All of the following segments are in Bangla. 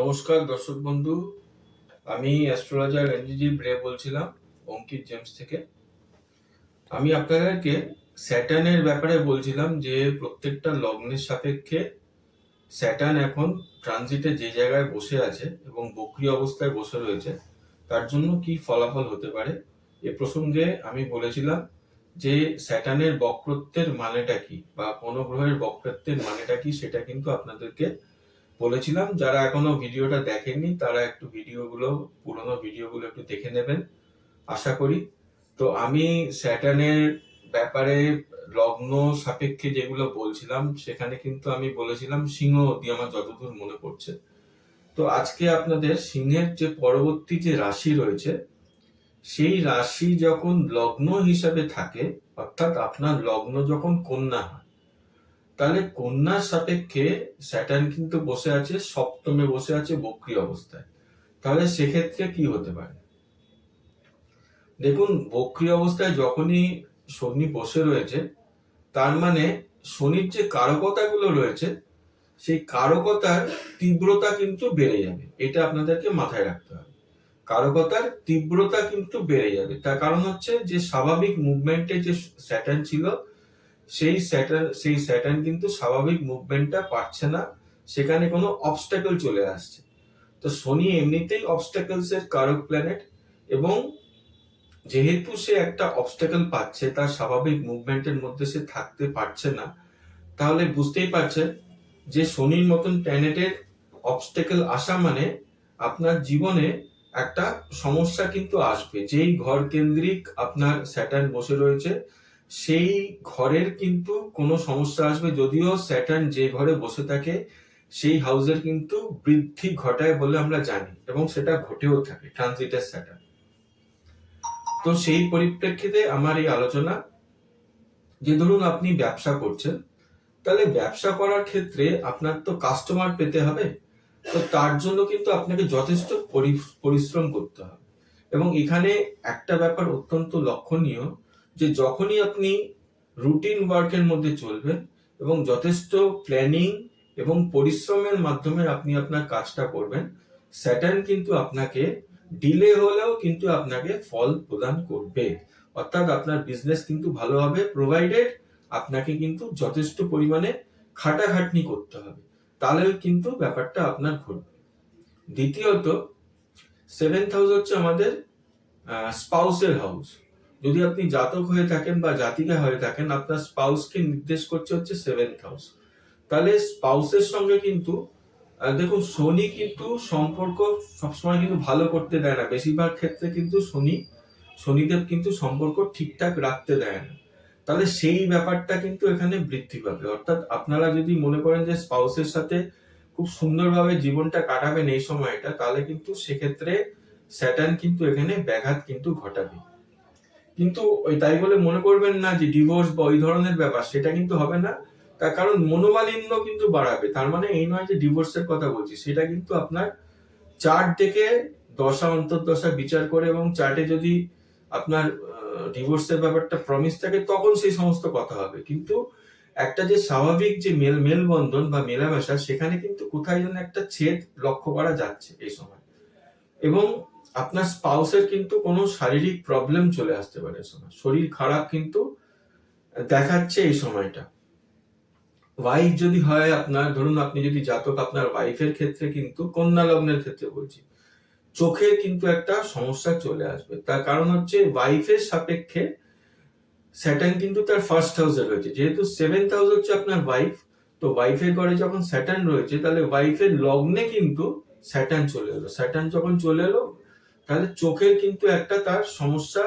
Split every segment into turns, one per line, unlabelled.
নমস্কার, দর্শক বন্ধু। আমি অ্যাস্ট্রোলজার এনজিজি ব্রে বলছিলাম, অঙ্কিত জেমস থেকে। আমি আপনাদেরকে স্যাটার্নের ব্যাপারে বলছিলাম যে, প্রত্যেকটা লগ্নের সাপেক্ষে স্যাটার্ন এখন ট্রানজিটে যে জায়গায় বসে আছে এবং বক্রি অবস্থায় বসে রয়েছে, তার জন্য কি ফলাফল হতে পারে? এ প্রসঙ্গে আমি বলেছিলাম যে, স্যাটার্নের বক্রত্বের মানেটা কি বা কোনো গ্রহের বক্রত্বের মানেটা কি, সেটা কিন্তু আপনাদেরকে বলেছিলাম, যারা এখনও ভিডিওটা দেখেননি, তারা একটু ভিডিওগুলো, পুরোনো ভিডিওগুলো একটু দেখে নেবেন, আশা করি। তো আমি স্যাটার্নের ব্যাপারে লগ্ন সাপেক্ষে যেগুলো বলছিলাম, সেখানে কিন্তু আমি বলেছিলাম, সিংহ অব্দি আমার যতদূর মনে পড়ছে। তো আজকে আপনাদের সিংহের যে পরবর্তী যে রাশি রয়েছে, সেই রাশি যখন লগ্ন হিসাবে থাকে, অর্থাৎ আপনার লগ্ন যখন কন্যা হয় তাহলে কন্যার সাপেক্ষে স্যাটার্ন কিন্তু বসে আছে, সপ্তমে বসে আছে বক্রি অবস্থায়। তাহলে সেক্ষেত্রে কি হতে পারে? দেখুন, বক্রি অবস্থায় যখনই শনি বসে রয়েছে, তার মানে শনির যে কারকতাগুলো রয়েছে, সেই কারকতার তীব্রতা কিন্তু বেড়ে যাবে। এটা আপনাদেরকে মাথায় রাখতে হবে। কারকতার তীব্রতা কিন্তু বেড়ে যাবে। তার কারণ হচ্ছে যে স্বাভাবিক মুভমেন্টে যে স্যাটার্ন ছিল সেই স্যাটার, সেই স্যাটার্ন কিন্তু স্বাভাবিক মুভমেন্টটা পারছে না। সেখানে কোনো অবস্টাকল চলে আসছে। তো শনি এমনিতেই অবস্টাকলস এর কারক প্ল্যানেট এবং যেহেতু সে একটা অবস্টাকল পাচ্ছে, তার স্বাভাবিক মুভমেন্টের মধ্যে সে থাকতে পারছে না, তাহলে বুঝতেই পারছেন যে শনির মতন প্ল্যানেটের অবস্টাকল আসা মানে আপনার জীবনে একটা সমস্যা কিন্তু আসবে। যেই ঘর কেন্দ্রিক আপনার স্যাটার্ন বসে রয়েছে সেই ঘরের কিন্তু কোনো সমস্যা আসবে যদিও স্যাটার্ন যে ঘরে বসে থাকে, সেই হাউসের কিন্তু বৃদ্ধি ঘটায় বলে আমরা জানি এবং সেটা ঘটেও থাকে ট্রানজিটের স্যাটার্ন তো সেই পরিপ্রেক্ষিতে আমার এই আলোচনা, যে ধরুন আপনি ব্যবসা করছেন, তাহলে ব্যবসা করার ক্ষেত্রে আপনার তো কাস্টমার পেতে হবে, তো তার জন্য কিন্তু আপনাকে যথেষ্ট পরি- পরিশ্রম করতে হবে। এবং এখানে একটা ব্যাপার অত্যন্ত লক্ষণীয় যে যখনই আপনি রুটিন ওয়ার্কের মধ্যে চলবেন এবং যথেষ্ট প্ল্যানিং এবং পরিশ্রমের মাধ্যমে আপনি আপনার কাজটা করবেন স্যাটার্ন কিন্তু আপনাকে ডিলে হলেও কিন্তু আপনাকে ফল প্রদান করবে। অর্থাৎ আপনার বিজনেস কিন্তু ভালো হবে প্রোভাইডেড আপনাকে কিন্তু যথেষ্ট পরিমাণে খাটাখাটনি করতে হবে। তাহলে কিন্তু ব্যাপারটা আপনার ঘটবে। দ্বিতীয়ত সেভেন্থ হাউস হচ্ছে আমাদের স্পাউসের হাউস যদি আপনি জাতক হয়ে থাকেন বা জাতিকা হয়ে থাকেন, আপনার স্পাউসকে নির্দেশ করছে হচ্ছে সেভেন্থ হাউস তাহলে স্পাউসের সঙ্গে কিন্তু দেখুন, শনি কিন্তু সম্পর্ক সবসময় কিন্তু ভালো করতে দেয় না। বেশিরভাগ ক্ষেত্রে কিন্তু শনি, শনিদেব কিন্তু সম্পর্ক ঠিকঠাক রাখতে দেয় না। তাহলে সেই ব্যাপারটা কিন্তু এখানে বৃদ্ধি পাবে। অর্থাৎ আপনারা যদি মনে করেন যে স্পাউসের সাথে খুব সুন্দরভাবে জীবনটা কাটাবেন এই সময়টা, তাহলে কিন্তু সেক্ষেত্রে স্যাটার্ন কিন্তু এখানে ব্যাঘাত কিন্তু ঘটাবে। কিন্তু ওই তাই বলে মনে করবেন না যে ডিভোর্স বা ওই ধরনের ব্যাপার, সেটা কিন্তু হবে না। তার কারণ মনোমালিন্য কিন্তু বাড়াবে। তার মানে এই নয় যে ডিভোর্সের কথা বলছি, সেটা কিন্তু আপনার চার্ট দেখে দশা, অন্তর্দশা বিচার করে এবং চার্টে যদি আপনার ডিভোর্সের ব্যাপারটা প্রমিস থাকে, তখন সেই সমস্ত কথা হবে। কিন্তু একটা যে স্বাভাবিক যে মেল, মেলবন্ধন বা মেলামেশা, সেখানে কিন্তু কোথায় যেন একটা ছেদ লক্ষ্য করা যাচ্ছে এই সময়। এবং আপনার স্পাউসের কিন্তু কোনো শারীরিক প্রবলেম চলে আসতে পারে সময়। শরীর খারাপ কিন্তু দেখাচ্ছে এই সময়টা। ওয়াইফ যদি হয় আপনার, ধরুন আপনি যদি জাতক, আপনার ওয়াইফের ক্ষেত্রে কিন্তু কন্যা লগ্নের ক্ষেত্রে বলছি চোখের কিন্তু একটা সমস্যা চলে আসবে। তার কারণ হচ্ছে ওয়াইফের সাপেক্ষে স্যাটার্ন কিন্তু তার ফার্স্ট হাউসে রয়েছে। যেহেতু সেভেন্থ হাউস হচ্ছে আপনার ওয়াইফ তো ওয়াইফের ঘরে যখন স্যাটার্ন রয়েছে, তাহলে ওয়াইফের লগ্নে কিন্তু স্যাটার্ন চলে এলো। স্যাটার্ন যখন চলে এলো তাহলে চোখের কিন্তু একটা তার সমস্যা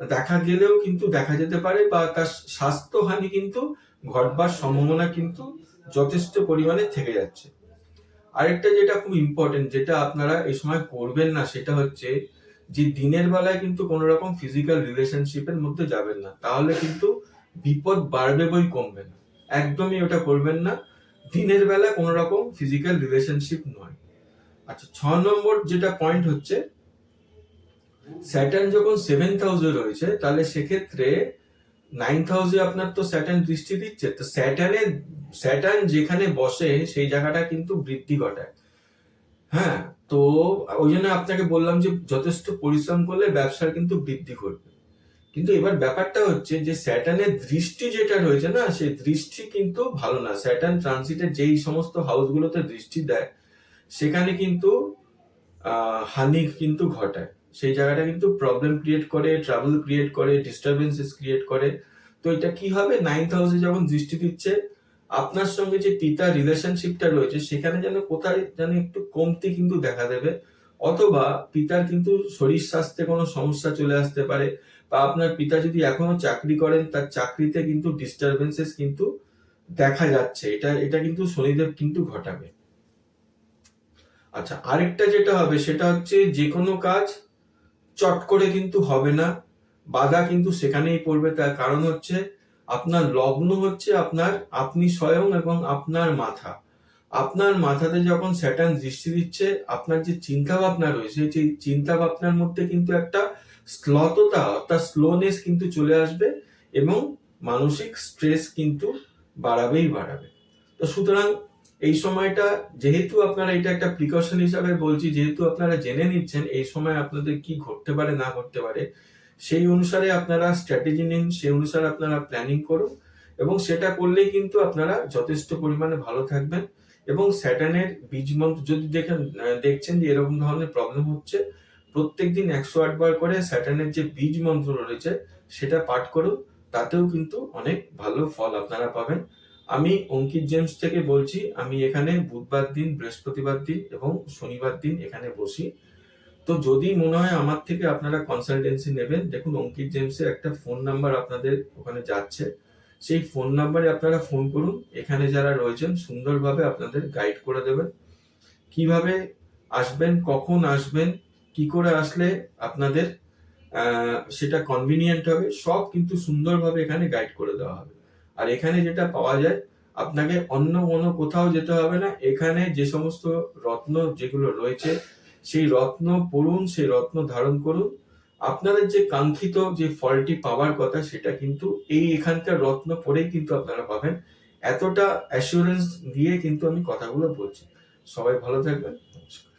দেখা গেলেও কিন্তু দেখা যেতে পারে বা তার স্বাস্থ্যহানি কিন্তু ঘটবার সম্ভাবনা কিন্তু যথেষ্ট পরিমাণে থেকে যাচ্ছে। আরেকটা যেটা খুব ইম্পর্টেন্ট যেটা আপনারা এই সময় করবেন না, সেটা হচ্ছে যে দিনের বেলায় কিন্তু কোনো রকম ফিজিক্যাল রিলেশনশিপের মধ্যে যাবেন না। তাহলে কিন্তু বিপদ বাড়বে বই কমবে না। একদমই ওটা করবেন না। দিনের বেলা কোনো রকম ফিজিক্যাল রিলেশনশিপ নয়। আচ্ছা ছ নম্বর যেটা পয়েন্ট হচ্ছে স্যাটার্ন যখন সেভেন হাউসে রয়েছে, তাহলে সেক্ষেত্রে নাইন্থ হাউসে আপনার তো স্যাটার্ন দৃষ্টি দিচ্ছে। তো স্যাটার্নে স্যাটার্ন যেখানে বসে, সেই জায়গাটা কিন্তু বৃদ্ধি ঘটায়। হ্যাঁ তো ওই জন্য আপনাকে বললাম যে যথেষ্ট পরিশ্রম করলে ব্যবসার কিন্তু বৃদ্ধি করবে কিন্তু এবার ব্যাপারটা হচ্ছে যে স্যাটার্নের দৃষ্টি যেটা রয়েছে না, সেই দৃষ্টি কিন্তু ভালো না। স্যাটার্ন ট্রানজিটে যেই সমস্ত হাউসগুলোতে দৃষ্টি দেয়, সেখানে কিন্তু হানি কিন্তু ঘটায়। সেই জায়গাটা কিন্তু প্রবলেম ক্রিয়েট করে ট্রাবল ক্রিয়েট করে ডিস্টারবেন্সেস ক্রিয়েট করে। তো এটা কি হবে? নাইন্থ হাউসে যখন দৃষ্টি দিচ্ছে, আপনার সঙ্গে যে পিতা রিলেশনশিপটা রয়েছে, সেখানে যেন কোথায় যেন একটু কমতি কিন্তু দেখা দেবে। অথবা পিতার কিন্তু শরীর স্বাস্থ্যে কোনো সমস্যা চলে আসতে পারে, বা আপনার পিতা যদি এখনও চাকরি করেন, তার চাকরিতে কিন্তু ডিস্টারবেন্সেস কিন্তু দেখা যাচ্ছে। এটা এটা কিন্তু শনিদেব কিন্তু ঘটাবে। আচ্ছা আরেকটা যেটা হবে, সেটা হচ্ছে যে কোনো কাজ চট করে কিন্তু হবে না। বাধা কিন্তু সেখানেই পড়বে। তার কারণ হচ্ছে আপনার লগ্ন হচ্ছে আপনার, আপনি স্বয়ং এবং আপনার মাথা। আপনার মাথাতে যখন স্যাটার্ন দৃষ্টি দিচ্ছে, আপনার যে চিন্তা ভাবনা রয়েছে, সেই চিন্তা ভাবনার মধ্যে কিন্তু একটা স্লততা অর্থাৎ স্লোনেস কিন্তু চলে আসবে এবং মানসিক স্ট্রেস কিন্তু বাড়াবেই বাড়াবে। তো সুতরাং এই সময়টা যেহেতু আপনারা এটা একটা প্রিকশন হিসাবে বলছি, যেহেতু আপনারা জেনে নিচ্ছেন এই সময় আপনাদের কি ঘটতে পারে, না ঘটতে পারে, সেই অনুসারে আপনারা স্ট্র্যাটেজি নিন, সেই অনুসারে আপনারা প্ল্যানিং করুন এবং সেটা করলেই কিন্তু আপনারা যথেষ্ট পরিমাণে ভালো থাকবেন এবং স্যাটার্নের বীজ মন্ত্র যদি দেখেন দেখছেন যে এরকম ধরনের প্রবলেম হচ্ছে প্রত্যেক দিন একশো আট বার করে স্যাটার্নের যে বীজ মন্ত্র রয়েছে, সেটা পাঠ করুন, তাতেও কিন্তু অনেক ভালো ফল আপনারা পাবেন। আমি অঙ্কিত জেমস থেকে বলছি, আমি এখানে বুধবার দিন, বৃহস্পতিবার দিন এবং শনিবার দিন এখানে বসি। তো যদি মনে হয় আমার থেকে আপনারা কনসালটেন্সি নেবেন, দেখুন অঙ্কিত জেমসের একটা ফোন নাম্বার আপনাদের ওখানে যাচ্ছে। সেই ফোন নাম্বারে আপনারা ফোন করুন, এখানে যারা রয়েছেন সুন্দরভাবে আপনাদের গাইড করে দেবেন। কীভাবে আসবেন, কখন আসবেন, কি করে আসলে আপনাদের সেটা কনভিনিয়েন্ট হবে, সব কিন্তু সুন্দরভাবে এখানে গাইড করে দেওয়া হবে। আর এখানে যেটা পাওয়া যায়, আপনাকে অন্য কোনো কোথাও যেতে হবে না। এখানে যে সমস্ত রত্ন যেগুলো রয়েছে, সেই রত্ন পড়ুন, সেই রত্ন ধারণ করুন। আপনাদের যে কাঙ্ক্ষিত যে ফলটি পাওয়ার কথা, সেটা কিন্তু এই এখানকার রত্ন পরেই কিন্তু আপনারা পাবেন। এতটা অ্যাসুরেন্স দিয়ে কিন্তু আমি কথাগুলো বলছি। সবাই ভালো থাকবেন। নমস্কার।